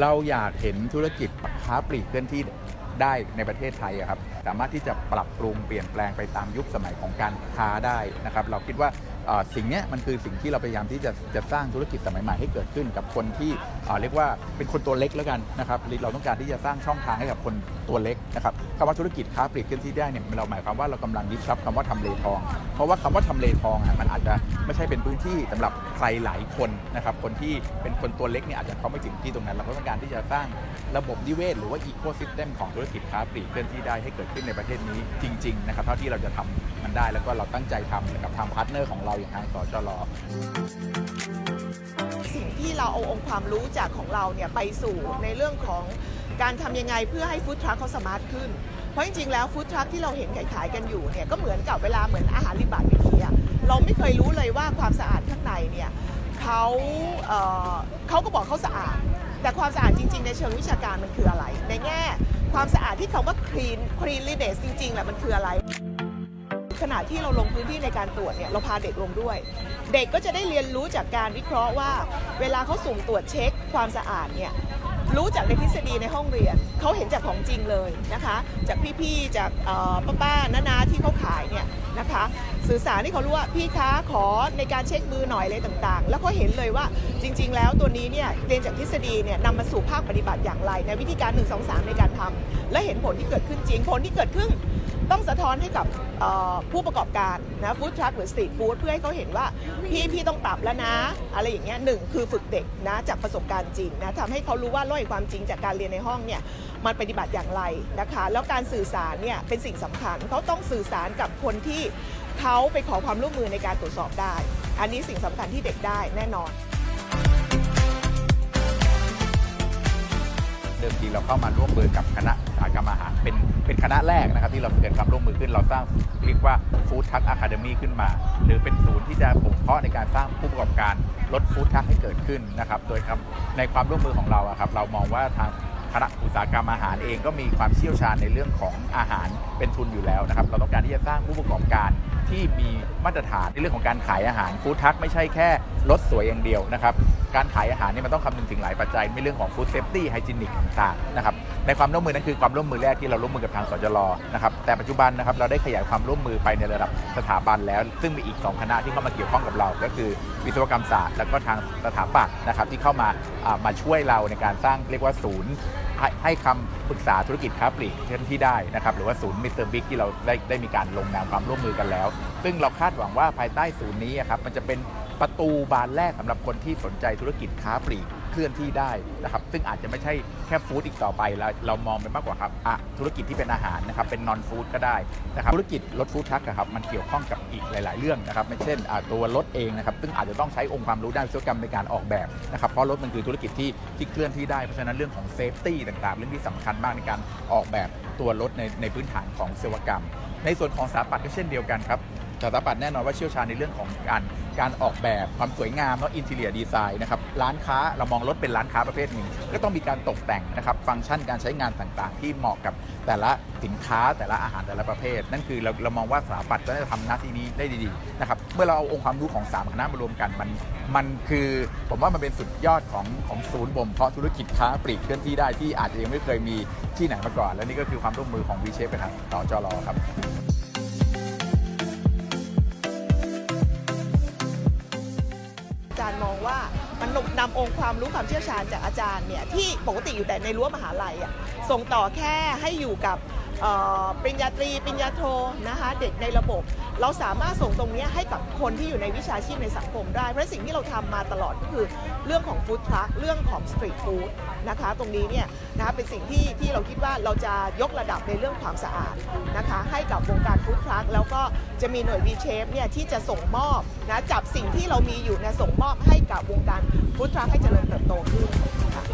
เราอยากเห็นธุรกิจค้าปลีกเคลื่อนที่ได้ในประเทศไทยอะครับ สามารถที่จะปรับปรุงเปลี่ยนแปลงไปตามยุคสมัยของการค้าได้นะครับ เราคิดว่าสิ่งนี้มันคือสิ่งที่เราพยายามที่จะจะสร้างธุรกิจสมัยใหม่ให้เกิดขึ้นกับคนที่เรียกว่าเป็นคนตัวเล็กแล้วกันนะครับเราต้องการที่จะสร้างช่องทางให้กับคนตัวเล็กนะครับคำว่าธุรกิจค้าปลีกเคลื่อนที่ได้เนี่ยเราหมายความว่าเรากำลังดิสรับคำว่าทำเลทอง เพราะว่าคำว่าทำเลทองอะมันอาจจะไม่ใช่เป็นพื้นที่สำหรับใครหลายคนนะครับคนที่เป็นคนตัวเล็กเนี่ยอาจจะเข้าไม่ถึงที่ตรงนั้น เราก็ต้องการที่จะสร้างระบบนิเวศ หรือว่าอีโคซิสเต็มของธุรกิจค้าปลีกเคลื่อนที่ได้ให้เกิดขึ้นในประเทศนี้จริง ๆ นะครับ เท่าที่เราจะทำมันได้แล้วก็เราตั้งใจทำกับทางพาร์ทเนอร์ของเราอย่างทางสจรสิ่งที่เราเอาองค์ความรู้จากของเราเนี่ยไปสู่ในเรื่องของการทำยังไงเพื่อให้ฟู้ดทรัคเขาสมาร์ทขึ้น เพราะจริงๆแล้วฟู้ดทรัคที่เราเห็นขายๆกันอยู่เนี่ยก็เหมือนกับเวลาเหมือนอาหารริบาทวิธีอะเราไม่เคยรู้เลยว่าความสะอาดข้างในเนี่ย เขาเเขาก็บอกเขาสะอาด แต่ความสะอาดจริง ๆ ในเชิงวิชาการมันคืออะไร ในแง่ความสะอาดที่คำว่า clean cleanliness จริงๆแหละมันคืออะไร ขณะที่เราลงพื้นที่ในการตรวจเนี่ยเราพาเด็กลงด้วย เด็กก็จะได้เรียนรู้จากการวิเคราะห์ว่า เวลาเขาสุ่มตรวจเช็คความสะอาดเนี่ยรู้จากในทฤษฎีในห้องเรียนเขาเห็นจากของจริงเลยนะคะ จากพี่ๆจากป้าๆน้าๆที่เขาขายเนี่ยนะคะ สื่อสารให้เขารู้ว่าพี่คะขอในการเช็คมือหน่อยอะไรต่างๆ แล้วเขาเห็นเลยว่าจริง ๆ แล้วตัวนี้เนี่ยเรียนจากทฤษฎีเนี่ยนำมาสู่ภาคปฏิบัติอย่างไร ในวิธีการ 1 2 3 ในการทำและเห็นผลที่เกิดขึ้นจริงผลที่เกิดขึ้นต้องสะท้อนให้กับผู้ประกอบการนะฟู้ดทรัคหรือสตรีทฟู้ดเพื่อให้เขาเห็นว่า พี่พี่ต้องปรับแล้วนะ อะไรอย่างเงี้ยหนึ่งคือฝึกเด็กนะจากประสบการณ์จริงนะทำให้เขารู้ว่าโลกแห่งความจริงจากการเรียนในห้องเนี่ยมันปฏิบัติอย่างไรนะคะ แล้วการสื่อสารเนี่ยเป็นสิ่งสำคัญเขาต้องสื่อสารกับคนที่ เขาไปขอความร่วมมือในการตรวจสอบได้ อันนี้สิ่งสำคัญที่เด็กได้แน่นอน เดิมทีเราเข้ามาร่วมมือกับคณะอุตสาหกรรมอาหาร เป็นเป็นคณะแรกนะครับที่เราเกิดความร่วมมือขึ้นเราสร้างเรียกว่าฟู้ดทัคอะคาเดมีขึ้นมา หรือเป็นศูนย์ที่จะบ่มเพาะในการสร้างผู้ประกอบการลดฟู้ดทัคให้เกิดขึ้นนะครับ โดยครับในความร่วมมือของเราอะครับเรามองว่าทาง คณะอุตสาหกรรมอาหารเองก็มีความเชี่ยวชาญในเรื่องของอาหารเป็นทุนอยู่แล้วนะครับ เราต้องการที่จะสร้างผู้ประกอบการที่มีมาตรฐานในเรื่องของการขายอาหารฟู้ดทัคไม่ใช่แค่รสสวยอย่างเดียวนะครับ การขายอาหารนี่มันต้องคำนึงถึงหลายปัจจัยในเรื่องของฟู้ดเซฟตี้ไฮจินิกต่างๆนะครับ ในความร่วมมือนั้นคือความร่วมมือแรกที่เราร่วมมือกับทางสจรนะครับแต่ปัจจุบันนะครับเราได้ขยายความร่วมมือไปในระดับสถาบันแล้ว ซึ่งมีอีก 2 คณะที่เข้ามาเกี่ยวข้องกับเรา ก็คือวิศวกรรมศาสตร์แล้วก็ทางสถาปัตย์นะครับที่เข้ามามาช่วยเราในการสร้างเรียกว่าศูนย์ให้คำปรึกษาธุรกิจค้าปลีกเช่นที่ได้นะครับหรือว่าศูนย์มิสเตอร์บิ๊กที่เราได้ได้มีการลงนามความร่วมมือกันแล้ว ซึ่งเราคาดหวังว่าภายใต้ศูนย์นี้ครับมันจะเป็นประตูบานแรกสำหรับคนที่สนใจธุรกิจค้าปลีก เคลื่อนที่ได้นะครับซึ่งอาจจะไม่ใช่แค่ฟู้ดอีกต่อไปเราเรามองไปมากกว่าครับอะธุรกิจที่เป็นอาหารนะครับเป็นนอนฟู้ดก็ได้นะครับธุรกิจรถฟู้ดทัคอะครับมันเกี่ยวข้องกับอีกหลาย ๆ เรื่องนะครับไม่เช่นตัวรถเองนะครับซึ่งอาจจะต้องใช้องค์ความรู้ด้านวิศวกรรมในการออกแบบนะครับเพราะรถมันคือธุรกิจที่ที่เคลื่อนที่ได้เพราะฉะนั้นเรื่องของเซฟตี้ต่างๆ เรื่องที่สำคัญมากในการออกแบบตัวรถในในพื้นฐานของวิศวกรรม ในส่วนของสถาปัตย์ก็เช่นเดียวกันครับ สถาปัตย์แน่นอนว่าเชี่ยวชาญในเรื่องของการการออกแบบความสวยงามเนาะอินเทเรียดีไซน์นะครับร้านค้าเรามองรถเป็นร้านค้าประเภทหนึ่งก็ต้องมีการตกแต่งนะครับฟังก์ชันการใช้งานต่างๆ ที่เหมาะกับแต่ละสินค้าแต่ละอาหารแต่ละประเภท นั่นคือเราเรามองว่าสถาปัตย์จะทำหน้าที่นี้ได้ดีๆนะครับเมื่อเราเอาองค์ความรู้ของสามคณะมารวมกันมันมันคือผมว่ามันเป็นสุดยอดของของศูนย์บ่มเพาะธุรกิจค้าปลีกเคลื่อนที่ได้ที่อาจจะยังไม่เคยมีที่ไหนมาก่อน และนี่ก็คือความร่วมมือของวีเชฟกับทางสจรครับ นำองค์ความรู้ความเชี่ยวชาญจากอาจารย์เนี่ยที่ปกติอยู่แต่ในรั้วมหาลัยอะส่งต่อแค่ให้อยู่กับ ปริญญาตรีปริญญาโทนะคะเด็กในระบบ เราสามารถส่งตรงนี้ให้กับคนที่อยู่ในวิชาชีพในสังคมได้ เพราะสิ่งที่เราทำมาตลอดก็คือเรื่องของฟู้ดทรัคเรื่องของสตรีทฟู้ดนะคะตรงนี้เนี่ยนะคะเป็นสิ่งที่ที่เราคิดว่าเราจะยกระดับในเรื่องความสะอาดนะคะให้กับวงการฟู้ดทรัคแล้วก็จะมีหน่วยวีเชฟเนี่ยที่จะส่งมอบนะจับสิ่งที่เรามีอยู่เนี่ยส่งมอบให้กับวงการฟู้ดทรัคให้เจริญเติบโตขึ้นค่ะ